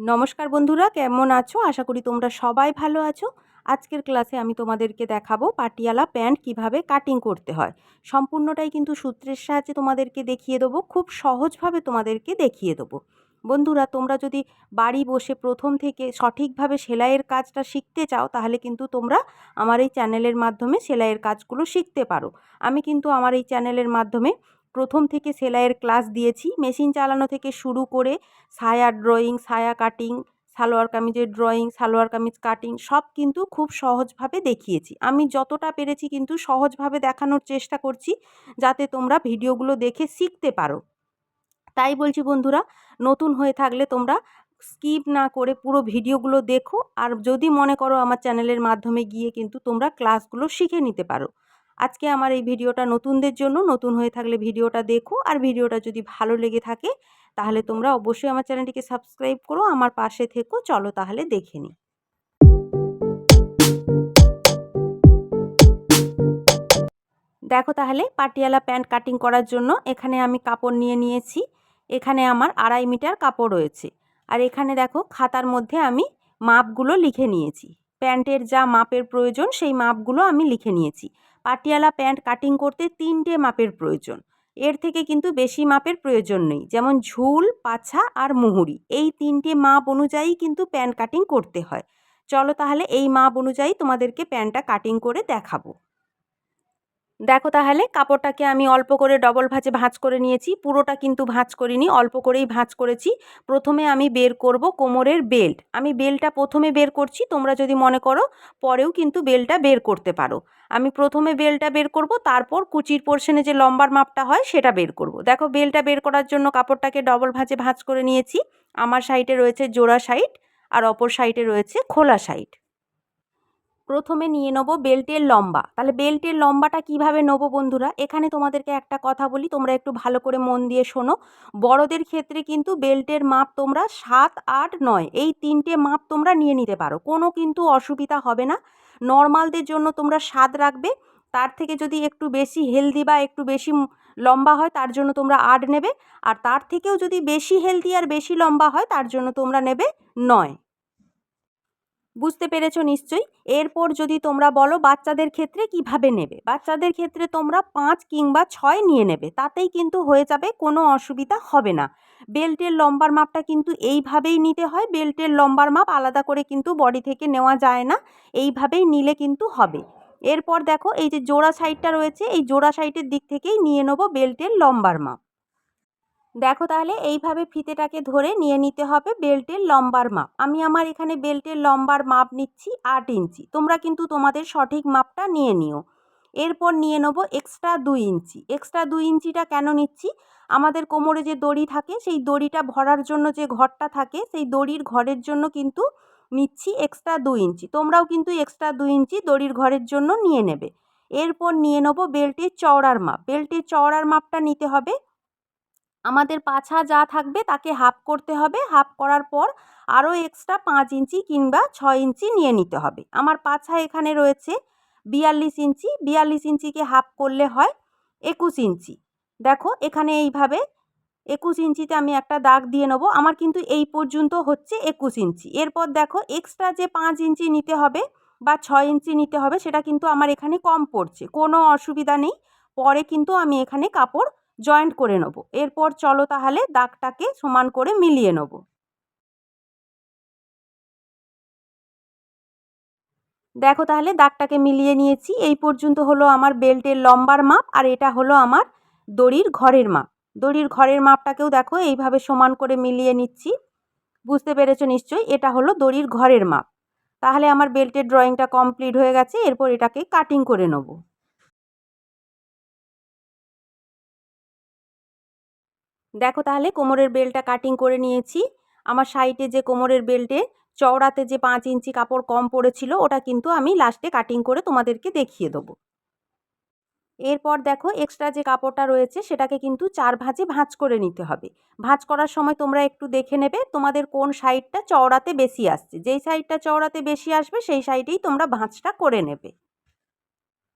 নমস্কার বন্ধুরা, কেমন আছো? আশা করি তোমরা সবাই ভালো আছো। আজকের ক্লাসে আমি তোমাদেরকে দেখাবো পাটিয়ালা প্যান্ট কীভাবে কাটিং করতে হয়। সম্পূর্ণটাই কিন্তু সূত্রের সাহায্যে তোমাদেরকে দেখিয়ে দেবো, খুব সহজভাবে তোমাদেরকে দেখিয়ে দেবো। বন্ধুরা, তোমরা যদি বাড়ি বসে প্রথম থেকে সঠিকভাবে সেলাইয়ের কাজটা শিখতে চাও, তাহলে কিন্তু তোমরা আমার এই চ্যানেলের মাধ্যমে সেলাইয়ের কাজগুলো শিখতে পারো। আমি কিন্তু আমার এই চ্যানেলের মাধ্যমে প্রথম থেকে সেলাইয়ের ক্লাস দিয়েছি। মেশিন চালানো থেকে শুরু করে সায়া ড্রয়িং সায়া কাটিং, সালোয়ার কামিজের ড্রয়িং, সালোয়ার কামিজ কাটিং সব কিন্তু খুব সহজভাবে দেখিয়েছি। আমি যতটা পেরেছি কিন্তু সহজভাবে দেখানোর চেষ্টা করছি যাতে তোমরা ভিডিওগুলো দেখে শিখতে পারো। তাই বলছি বন্ধুরা, নতুন হয়ে থাকলে তোমরা স্কিপ না করে পুরো ভিডিওগুলো দেখো। আর যদি মনে করো আমার চ্যানেলের মাধ্যমে গিয়ে কিন্তু তোমরা ক্লাসগুলো শিখে নিতে পারো। আজকে আমার এই ভিডিওটা নতুনদের জন্য, নতুন হয়ে থাকলে ভিডিওটা দেখো। আর ভিডিওটা যদি ভালো লেগে থাকে, তাহলে তোমরা অবশ্যই আমার চ্যানেলটিকে সাবস্ক্রাইব করো, আমার পাশে থেকো। চলো তাহলে দেখে নিই। দেখো তাহলে পাটিয়ালা প্যান্ট কাটিং করার জন্য এখানে আমি কাপড় নিয়ে নিয়েছি। এখানে আমার আড়াই মিটার কাপড় রয়েছে। আর এখানে দেখো খাতার মধ্যে আমি মাপগুলো লিখে নিয়েছি। প্যান্টের যা মাপের প্রয়োজন, সেই মাপগুলো আমি লিখে নিয়েছি। পাটিয়ালা প্যান্ট কাটিং করতে তিনটে মাপের প্রয়োজন। এর থেকে কিন্তু বেশি মাপের প্রয়োজন নেই। যেমন ঝুল, পাছা আর মুহুরি। এই তিনটে মাপ অনুযায়ী কিন্তু প্যান্ট কাটিং করতে হয়। চলো তাহলে এই মাপ অনুযায়ী তোমাদেরকে প্যান্টটা কাটিং করে দেখাবো। দেখো তাহলে কাপড়টাকে আমি অল্প করে ডবল ভাঁজে ভাঁজ করে নিয়েছি। পুরোটা কিন্তু ভাঁজ করিনি, অল্প করেই ভাঁজ করেছি। প্রথমে আমি বের করব কোমরের বেল্ট। আমি বেলটা প্রথমে বের করছি, তোমরা যদি মনে করো, পরেও কিন্তু বেলটা বের করতে পারো। আমি প্রথমে বেলটা বের করব, তারপর কুচির পোর্শনে যে লম্বার মাপটা হয় সেটা বের করব। দেখো বেলটা বের করার জন্য কাপড়টাকে ডবল ভাঁজে ভাঁজ করে নিয়েছি। আমার সাইডে রয়েছে জোড়া সাইড আর অপর সাইডে রয়েছে খোলা সাইড প্রথমে নিয়ে নেব বেল্টের লম্বা। তাহলে বেল্টের লম্বাটা কীভাবে নেব বন্ধুরা? এখানে তোমাদেরকে একটা কথা বলি, তোমরা একটু ভালো করে মন দিয়ে শোনো। বড়দের ক্ষেত্রে কিন্তু বেল্টের মাপ তোমরা সাত, আট, নয়, এই তিনটে মাপ তোমরা নিয়ে নিতে পারো। কোনো কিন্তু অসুবিধা হবে না। নর্মালদের জন্য তোমরা সাত রাখবে। তার থেকে যদি একটু বেশি হেলদি বা একটু বেশি লম্বা হয়, তার জন্য তোমরা আট নেবে। আর তার থেকেও যদি বেশি হেলদি আর বেশি লম্বা হয়, তার জন্য তোমরা নেবে নয়। বুঝতে পেরেছ নিশ্চয়ই? এরপর যদি তোমরা বলো বাচ্চাদের ক্ষেত্রে কীভাবে নেবে? বাচ্চাদের ক্ষেত্রে তোমরা পাঁচ কিংবা ছয় নিয়ে নেবে, তাতেই কিন্তু হয়ে যাবে, কোনো অসুবিধা হবে না। বেল্টের লম্বার মাপটা কিন্তু এইভাবেই নিতে হয়, বেল্টের লম্বার মাপ আলাদা করে কিন্তু বডি থেকে নেওয়া যায় না, এইভাবেই নিলে কিন্তু হবে। এরপর দেখো, এই যে জোড়া সাইডটা রয়েছে, এই জোড়া সাইডের দিক থেকেই নিয়ে নেব বেল্টের লম্বার মাপ। দেখো তাহলে এইভাবে ফিতেটাকে ধরে নিয়ে নিতে হবে বেল্টের লম্বার মাপ। আমি আমার এখানে বেল্টের লম্বার মাপ নিচ্ছি আট ইঞ্চি। তোমরা কিন্তু তোমাদের সঠিক মাপটা নিয়ে নিও। এরপর নিয়ে নেব এক্সট্রা দুই ইঞ্চি। এক্সট্রা দুই ইঞ্চিটা কেন নিচ্ছি? আমাদের কোমরে যে দড়ি থাকে, সেই দড়িটা ভরার জন্য যে ঘরটা থাকে, সেই দড়ির ঘরের জন্য কিন্তু নিচ্ছি এক্সট্রা দুই ইঞ্চি। তোমরাও কিন্তু এক্সট্রা দুই ইঞ্চি দড়ির ঘরের জন্য নিয়ে নেবে। এরপর নিয়ে নেব বেল্টের চওড়ার মাপ। বেল্টের চওড়ার মাপটা নিতে হবে আমাদের পাছা যা থাকবে তাকে হাফ করতে হবে। হাফ করার পর আরও এক্সট্রা পাঁচ ইঞ্চি কিংবা ছয় ইঞ্চি নিয়ে নিতে হবে। আমার পাছা এখানে রয়েছে বিয়াল্লিশ ইঞ্চি। বিয়াল্লিশ ইঞ্চিকে হাফ করলে হয় একুশ ইঞ্চি। দেখো এখানে এইভাবে একুশ ইঞ্চিতে আমি একটা দাগ দিয়ে নেব। আমার কিন্তু এই পর্যন্ত হচ্ছে একুশ ইঞ্চি। এরপর দেখো এক্সট্রা যে পাঁচ ইঞ্চি নিতে হবে বা ছয় ইঞ্চি নিতে হবে সেটা কিন্তু আমার এখানে কম পড়ছে। কোনো অসুবিধা নেই। পরে কিন্তু আমি এখানে কাপড় জয়েন্ট করে নেব। এরপর চলো তাহলে দাগটাকে সমান করে মিলিয়ে নেব। দেখো তাহলে দাগটাকে মিলিয়ে নিয়েছি। এই পর্যন্ত হলো আমার বেল্টের লম্বার মাপ আর এটা হলো আমার দড়ির ঘরের মাপ। দড়ির ঘরের মাপটাকেও দেখো এইভাবে সমান করে মিলিয়ে নিচ্ছি। বুঝতে পেরেছ নিশ্চয়ই? এটা হলো দড়ির ঘরের মাপ। তাহলে আমার বেল্টের ড্রয়িংটা কমপ্লিট হয়ে গেছে। এরপর এটাকে কাটিং করে নেব। দেখো তাহলে কোমরের বেলটা কাটিং করে নিয়েছি। আমার সাইডে যে কোমরের বেল্টে চওড়াতে যে পাঁচ ইঞ্চি কাপড় কম পড়েছিল, ওটা কিন্তু আমি লাস্টে কাটিং করে তোমাদেরকে দেখিয়ে দেবো। এরপর দেখো এক্সট্রা যে কাপড়টা রয়েছে, সেটাকে কিন্তু চার ভাঁজে ভাঁজ করে নিতে হবে। ভাঁজ করার সময় তোমরা একটু দেখে নেবে তোমাদের কোন সাইডটা চওড়াতে বেশি আসছে। যেই সাইডটা চওড়াতে বেশি আসবে, সেই সাইডেই তোমরা ভাঁজটা করে নেবে।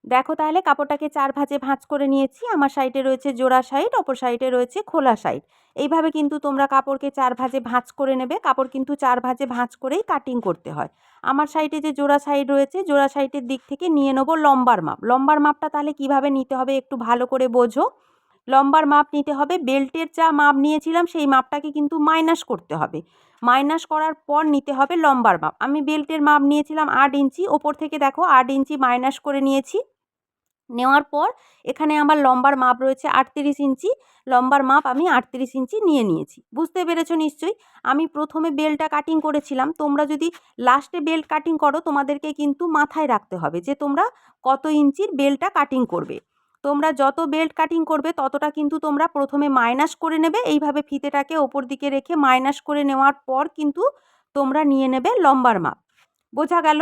দেখো তাহলে কাপড়টাকে চার ভাঁজে ভাঁজ করে নিয়েছি। আমার সাইডে রয়েছে জোড়া সাইড, অপর সাইডে রয়েছে খোলা সাইড। এইভাবে কিন্তু তোমরা কাপড়কে চার ভাঁজে ভাঁজ করে নেবে। কাপড় কিন্তু চার ভাঁজে ভাঁজ করেই কাটিং করতে হয়। আমার সাইডে যে জোড়া সাইড রয়েছে, জোড়া সাইডের দিক থেকে নিয়ে নেব লম্বার মাপ। লম্বার মাপটা তাহলে কীভাবে নিতে হবে একটু ভালো করে বোঝো। লম্বার মাপ নিতে হবে, বেল্টের যা মাপ নিয়েছিলাম সেই মাপটাকে কিন্তু মাইনাস করতে হবে। মাইনাস করার পর নিতে হবে লম্বার মাপ। আমি বেল্টের মাপ নিয়েছিলাম আট ইঞ্চি, ওপর থেকে দেখো আট ইঞ্চি মাইনাস করে নিয়েছি। নেওয়ার পর এখানে আমার লম্বার মাপ রয়েছে আটত্রিশ ইঞ্চি, লম্বার মাপ আমি আটত্রিশ ইঞ্চি নিয়ে নিয়েছি। বুঝতে পেরেছ নিশ্চয়ই? আমি প্রথমে বেলটা কাটিং করেছিলাম। তোমরা যদি লাস্টে বেল্ট কাটিং করো, তোমাদেরকে কিন্তু মাথায় রাখতে হবে যে তোমরা কত ইঞ্চির বেলটা কাটিং করবে। তোমরা যত বেল্ট কাটিং করবে, ততটা কিন্তু তোমরা প্রথমে মাইনাস করে নেবে। এইভাবে ফিতেটাকে ওপর দিকে রেখে মাইনাস করে নেওয়ার পর কিন্তু তোমরা নিয়ে নেবে লম্বার মাপ। বোঝা গেল?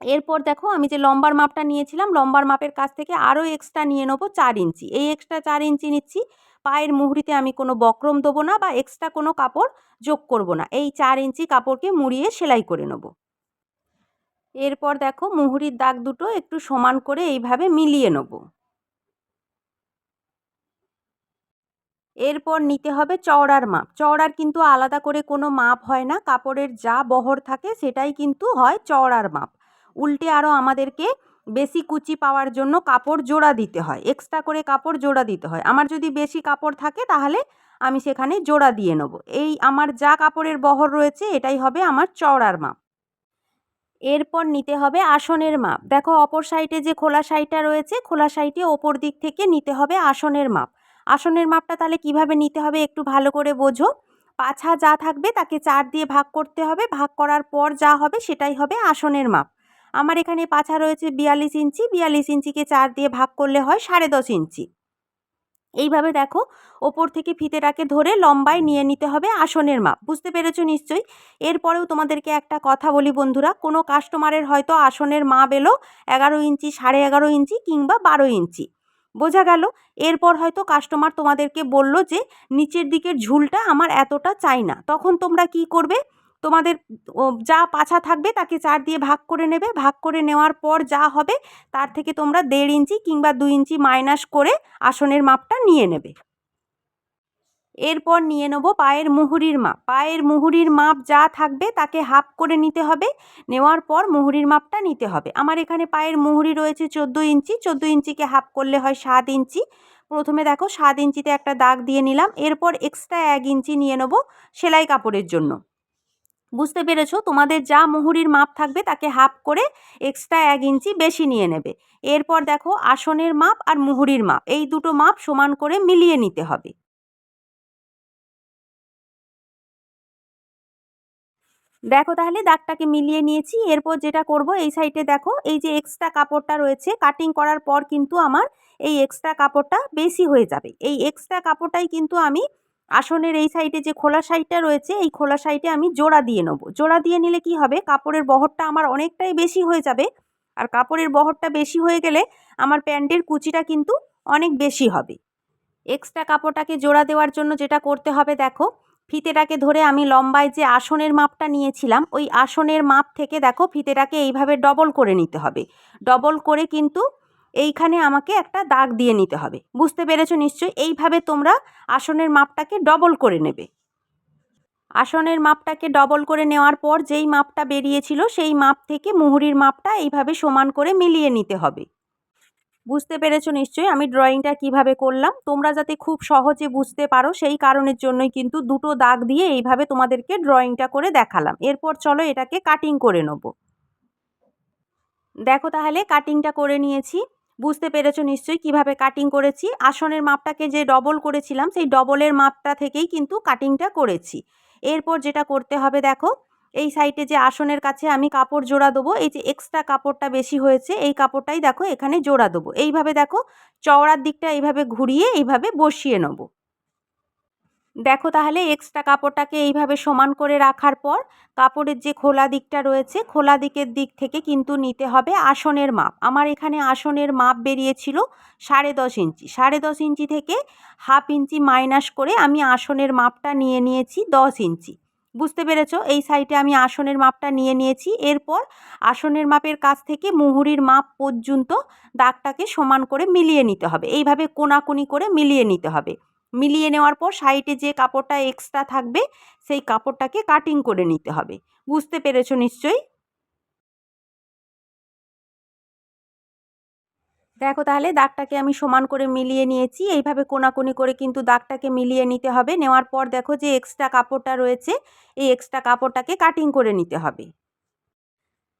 এরপর দেখো আমি যে লম্বার মাপটা নিয়েছিলাম, লম্বার মাপের কাছ থেকে আরও এক্সট্রা নিয়ে নেব চার ইঞ্চি। এই এক্সট্রা চার ইঞ্চি নিচ্ছি, পায়ের মুহুরিতে আমি কোনো বক্রম দেবো না বা এক্সট্রা কোনো কাপড় যোগ করব না। এই চার ইঞ্চি কাপড়কে মুড়িয়ে সেলাই করে নেব। এরপর দেখো মুহুরির দাগ দুটো একটু সমান করে এইভাবে মিলিয়ে নেব। এরপর নিতে হবে চওড়ার মাপ। চওড়ার কিন্তু আলাদা করে কোনো মাপ হয় না, কাপড়ের যা বহর থাকে সেটাই কিন্তু হয় চওড়ার মাপ। উল্টে আরও আমাদেরকে বেশি কুচি পাওয়ার জন্য কাপড় জোড়া দিতে হয়। এক্সট্রা করে কাপড় জোড়া দিতে হয়। আমার যদি বেশি কাপড় থাকে তাহলে আমি সেখানে জোড়া দিয়ে নেব। এই আমার যা কাপড়ের বহর রয়েছে এটাই হবে আমার চওড়ার মাপ। এরপর নিতে হবে আসনের মাপ। দেখো অপর সাইডে যে খোলা সাইডটা রয়েছে, খোলা সাইডে ওপর দিক থেকে নিতে হবে আসনের মাপ। আসনের মাপটা তাহলে কীভাবে নিতে হবে একটু ভালো করে বোঝো। পাছা যা থাকবে তাকে চার দিয়ে ভাগ করতে হবে। ভাগ করার পর যা হবে সেটাই হবে আসনের মাপ। আমার এখানে পাছা রয়েছে বিয়াল্লিশ ইঞ্চি, বিয়াল্লিশ ইঞ্চিকে চার দিয়ে ভাগ করলে হয় সাড়ে দশ ইঞ্চি। এইভাবে দেখো, ওপর থেকে ফিতেটাকে ধরে লম্বায় নিয়ে নিতে হবে আসনের মাপ, বুঝতে পেরেছ নিশ্চয়ই? এরপরেও তোমাদেরকে একটা কথা বলি বন্ধুরা, কোনো কাস্টমারের হয়তো আসনের মাপ এলো এগারো ইঞ্চি, সাড়ে এগারো ইঞ্চি কিংবা বারো ইঞ্চি। বোঝা গেল? এরপর হয়তো কাস্টমার তোমাদেরকে বলল যে, নিচের দিকের ঝুলটা আমার এতটা চাই না। তখন তোমরা কি করবে? তোমাদের যা পাছা থাকবে তাকে চার দিয়ে ভাগ করে নেবে। ভাগ করে নেওয়ার পর যা হবে তার থেকে তোমরা দেড় ইঞ্চি কিংবা দুই ইঞ্চি মাইনাস করে আসনের মাপটা নিয়ে নেবে। এরপর নিয়ে নেব পায়ের মুহুরির মাপ। পায়ের মুহুরির মাপ যা থাকবে তাকে হাফ করে নিতে হবে। নেওয়ার পর মুহুরির মাপটা নিতে হবে। আমার এখানে পায়ের মুহুরি রয়েছে চোদ্দ ইঞ্চি। চোদ্দ ইঞ্চিকে হাফ করলে হয় সাত ইঞ্চি। প্রথমে দেখো সাত ইঞ্চিতে একটা দাগ দিয়ে নিলাম। এরপর এক্সট্রা এক ইঞ্চি নিয়ে নেব সেলাই কাপড়ের জন্য। বুঝতে পেরেছ? তোমাদের যা মুহুরির মাপ থাকবে তাকে হাফ করে এক্সট্রা এক ইঞ্চি বেশি নিয়ে নেবে। এরপর দেখো আসনের মাপ আর মুহুরির মাপ। এই দুটো মাপ সমান করে মিলিয়ে নিতে হবে। দেখো তাহলে দাগটাকে মিলিয়ে নিয়েছি। এরপর যেটা করব, এই সাইডে দেখো, এই যে এক্সট্রা কাপড়টা রয়েছে কাটিং করার পর কিন্তু আমার এই এক্সট্রা কাপড়টা বেশি হয়ে যাবে। এই এক্সট্রা কাপড়টাই কিন্তু আমি আসনের এই সাইডে যে খোলা সাইডটা রয়েছে, এই খোলা সাইডে আমি জোড়া দিয়ে নেব। জোড়া দিয়ে নিলে কি হবে? কাপড়ের বহরটা আমার অনেকটাই বেশি হয়ে যাবে। আর কাপড়ের বহরটা বেশি হয়ে গেলে আমার প্যান্টের কুচিটা কিন্তু অনেক বেশি হবে। এক্সট্রা কাপড়টাকে জোড়া দেওয়ার জন্য যেটা করতে হবে, দেখো, ফিতেটাকে ধরে আমি লম্বায় যে আসনের মাপটা নিয়েছিলাম, ওই আসনের মাপ থেকে, দেখো, ফিতেটাকে এইভাবে ডবল করে নিতে হবে। ডবল করে কিন্তু এইখানে আমাকে একটা দাগ দিয়ে নিতে হবে। বুঝতে পেরেছ নিশ্চয়ই? এইভাবে তোমরা আসনের মাপটাকে ডবল করে নেবে। আসনের মাপটাকে ডবল করে নেওয়ার পর যেই মাপটা বেরিয়েছিল, সেই মাপ থেকে মুহুরির মাপটা এইভাবে সমান করে মিলিয়ে নিতে হবে। বুঝতে পেরেছ নিশ্চয়ই? আমি ড্রয়িংটা কীভাবে করলাম? তোমরা যাতে খুব সহজে বুঝতে পারো, সেই কারণের জন্যই কিন্তু দুটো দাগ দিয়ে এইভাবে তোমাদেরকে ড্রয়িংটা করে দেখালাম। এরপর চলো এটাকে কাটিং করে নেব। দেখো তাহলে কাটিংটা করে নিয়েছি। বুঝতে পেরেছ নিশ্চয়ই কীভাবে কাটিং করেছি। আসনের মাপটাকে যে ডবল করেছিলাম, সেই ডবলের মাপটা থেকেই কিন্তু কাটিংটা করেছি। এরপর যেটা করতে হবে দেখো, এই সাইডে যে আসনের কাছে আমি কাপড় জোড়া দেবো, এই যে এক্সট্রা কাপড়টা বেশি হয়েছে, এই কাপড়টাই দেখো এখানে জোড়া দেবো। এইভাবে দেখো, চওড়ার দিকটা এইভাবে ঘুরিয়ে এইভাবে বসিয়ে নেব। দেখো তাহলে এক্সট্রা কাপড়টাকে এইভাবে সমান করে রাখার পর, কাপড়ের যে খোলা দিকটা রয়েছে, খোলা দিকের দিক থেকে কিন্তু নিতে হবে আসনের মাপ। আমার এখানে আসনের মাপ বেরিয়েছিল সাড়ে দশ ইঞ্চি। সাড়ে দশ ইঞ্চি থেকে হাফ ইঞ্চি মাইনাস করে আমি আসনের মাপটা নিয়ে নিয়েছি দশ ইঞ্চি। বুঝতে পেরেছ? এই সাইডে আমি আসনের মাপটা নিয়ে নিয়েছি। এরপর আসনের মাপের কাছ থেকে মুহুরির মাপ পর্যন্ত দাগটাকে সমান করে মিলিয়ে নিতে হবে। এইভাবে কোনাকুনি করে মিলিয়ে নিতে হবে। মিলিয়ে নেওয়ার পর সাইডে যে কাপড়টা এক্সট্রা থাকবে, সেই কাপড়টাকে কাটিং করে নিতে হবে। বুঝতে পেরেছ নিশ্চয়ই? দেখো তাহলে দাগটাকে আমি সমান করে মিলিয়ে নিয়েছি। এইভাবে কোনাকুনি করে কিন্তু দাগটাকে মিলিয়ে নিতে হবে। নেওয়ার পর দেখো যে এক্সট্রা কাপড়টা রয়েছে, এই এক্সট্রা কাপড়টাকে কাটিং করে নিতে হবে।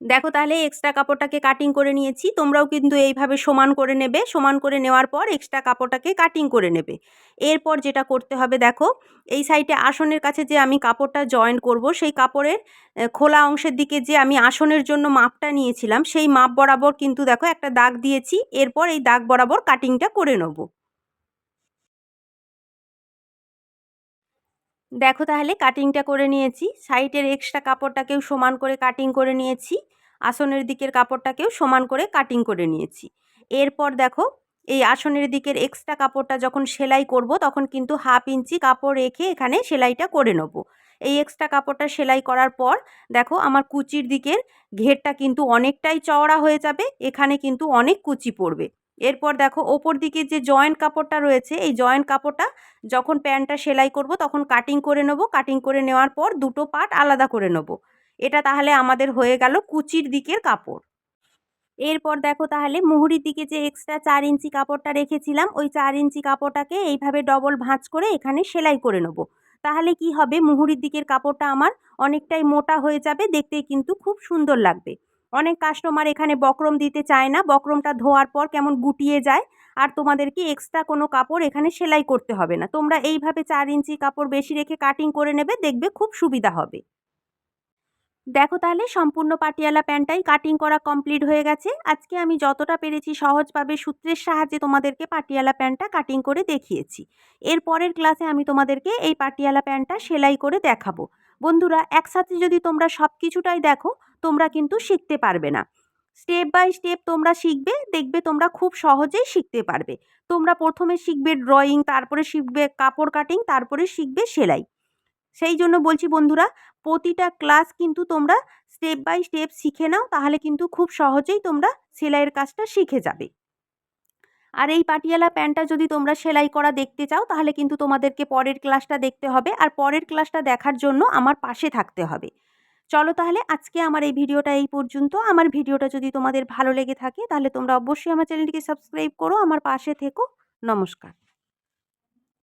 দেখো তাহলে এক্সট্রা কাপড়টাকে কাটিং করে নিয়েছি। তোমরাও কিন্তু এইভাবে সমান করে নেবে। সমান করে নেওয়ার পর এক্সট্রা কাপড়টাকে কাটিং করে নেবে। এরপর যেটা করতে হবে দেখো, এই সাইডে আসনের কাছে যে আমি কাপড়টা জয়েন করব, সেই কাপড়ের খোলা অংশের দিকে যে আমি আসনের জন্য মাপটা নিয়েছিলাম, সেই মাপ বরাবর কিন্তু দেখো একটা দাগ দিয়েছি। এরপর এই দাগ বরাবর কাটিংটা করে নেব। দেখো তাহলে কাটিংটা করে নিয়েছি। সাইডের এক্সট্রা কাপড়টাকেও সমান করে কাটিং করে নিয়েছি। আসনের দিকের কাপড়টাকেও সমান করে কাটিং করে নিয়েছি। এরপর দেখো, এই আসনের দিকের এক্সট্রা কাপড়টা যখন সেলাই করব, তখন কিন্তু হাফ ইঞ্চি কাপড় রেখে এখানে সেলাইটা করে নেব। এই এক্সট্রা কাপড়টা সেলাই করার পর, দেখো আমার কুচির দিকের ঘেরটা কিন্তু অনেকটাই চওড়া হয়ে যাবে। এখানে কিন্তু অনেক কুচি পড়বে। এরপর দেখো ওপর দিকে যে জয়েন্ট কাপড়টা রয়েছে, এই জয়েন্ট কাপড়টা যখন প্যান্টটা সেলাই করব তখন কাটিং করে নেব। কাটিং করে নেওয়ার পর দুটো পার্ট আলাদা করে নেব। এটা তাহলে আমাদের হয়ে গেল কুচির দিকের কাপড়। এরপর দেখো তাহলে মুহুরির দিকে যে এক্সট্রা চার ইঞ্চি কাপড়টা রেখেছিলাম, ওই চার ইঞ্চি কাপড়টাকে এইভাবে ডবল ভাঁজ করে এখানে সেলাই করে নেব। তাহলে কি হবে? মুহুরির দিকের কাপড়টা আমার অনেকটাই মোটা হয়ে যাবে, দেখতে কিন্তু খুব সুন্দর লাগবে। অনেক কাস্টমার এখানে বক্রম দিতে চায় না। বক্রমটা ধোয়ার পর কেমন গুটিয়ে যায়। আর তোমাদেরকে এক্সট্রা কোনো কাপড় এখানে সেলাই করতে হবে না। তোমরা এইভাবে চার ইঞ্চি কাপড় বেশি রেখে কাটিং করে নেবে, দেখবে খুব সুবিধা হবে। দেখো তাহলে, সম্পূর্ণ পাটিয়ালা প্যান্টটাই কাটিং করা কমপ্লিট হয়ে গেছে। আজকে আমি যতটা পেরেছি সহজভাবে সূত্রের সাহায্যে তোমাদেরকে পাটিয়ালা প্যান্টটা কাটিং করে দেখিয়েছি। এর পরের ক্লাসে আমি তোমাদেরকে এই পাটিয়ালা প্যান্টটা সেলাই করে দেখাবো। বন্ধুরা, একসাথে যদি তোমরা সব কিছুটাই দেখো তোমরা কিন্তু শিখতে পারবে না। স্টেপ বাই স্টেপ তোমরা শিখবে, দেখবে তোমরা খুব সহজেই শিখতে পারবে। তোমরা প্রথমে শিখবে ড্রয়িং তারপরে শিখবে কাপড় কাটিং তারপরে শিখবে সেলাই। সেই জন্য বলছি বন্ধুরা, প্রতিটা ক্লাস কিন্তু তোমরা স্টেপ বাই স্টেপ শিখে নাও, তাহলে কিন্তু খুব সহজেই তোমরা সেলাইয়ের কাজটা শিখে যাবে। আর এই পাটিয়ালা প্যান্টটা যদি তোমরা সেলাই করা দেখতে চাও, তাহলে কিন্তু তোমাদেরকে পরের ক্লাসটা দেখতে হবে। আর পরের ক্লাসটা দেখার জন্য আমার পাশে থাকতে হবে। চলো তাহলে আজকে আমার এই ভিডিওটা এই পর্যন্ত। আমার ভিডিওটা যদি তোমাদের ভালো লেগে থাকে তাহলে তোমরা অবশ্যই আমার চ্যানেলটিকে সাবস্ক্রাইব করো। আমার পাশে থেকো। নমস্কার।